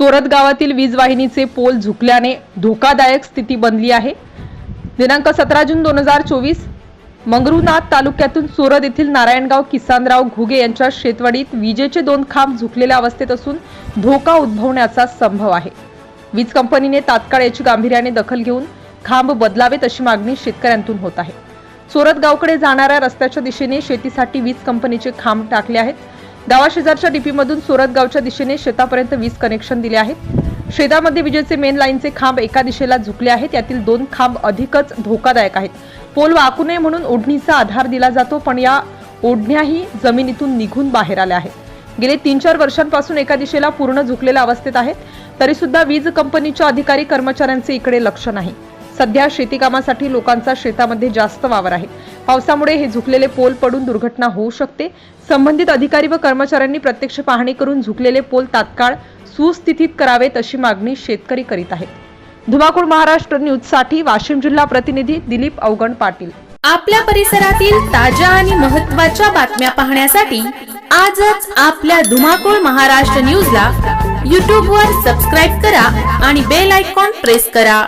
चोरत गावातील वीज वाहिनीचे पोल झुकल्याने धोकादायक स्थिती बनली आहे. दिनांक सतरा जून दोन हजार चोवीस मंगरुनाथ तालुक्यातून सुरत येथील नारायणगाव किसानराव घुगे यांच्या शेतवाडीत विजेचे दोन खांब झुकलेल्या अवस्थेत असून धोका उद्भवण्याचा संभव आहे. वीज कंपनीने तात्काळ याची गांभीर्याने दखल घेऊन खांब बदलावेत अशी मागणी शेतकऱ्यांतून होत आहे. सोरत गावकडे जाणाऱ्या रस्त्याच्या दिशेने शेतीसाठी वीज कंपनीचे खांब टाकले आहेत. गावाशेजारच्या डीपीमधून सोरत गावच्या दिशेने शेतापर्यंत वीज कनेक्शन दिले आहेत. शेतामध्ये विजेचे मेन लाईनचे खांब एका दिशेला झुकले आहेत. यातील दोन खांब अधिकच धोकादायक आहेत. पोल वाकू नये म्हणून ओढणीचा आधार दिला जातो पण या ओढण्याही जमिनीतून निघून बाहेर आल्या आहेत. गेले तीन चार वर्षांपासून एका दिशेला पूर्ण झुकलेल्या अवस्थेत आहेत. तरी सुद्धा वीज कंपनीच्या अधिकारी कर्मचाऱ्यांचे इकडे लक्ष नाही. सध्या शेतीकामासाठी लोकांचा शेतामध्ये जास्त वावर आहे. पावसामुळे हे झुकलेले पोल पडून दुर्घटना होऊ शकते. संबंधित अधिकारी व कर्मचाऱ्यांनी प्रत्यक्ष पाहणी करून झुकलेले पोल तात्काळ सुस्थितीत करावेत अशी मागणी शेतकरी करीत आहेत. धुमाकूळ महाराष्ट्र न्यूजसाठी वाशिम जिल्हा प्रतिनिधी दिलीप अवगण पाटील. आपल्या परिसरातील ताज्या आणि महत्त्वाच्या बातम्या पाहण्यासाठी आजच आपल्या धुमाकूळ महाराष्ट्र न्यूजला यूट्यूबवर वर सबस्क्राईब करा आणि बेल आयकॉन प्रेस करा.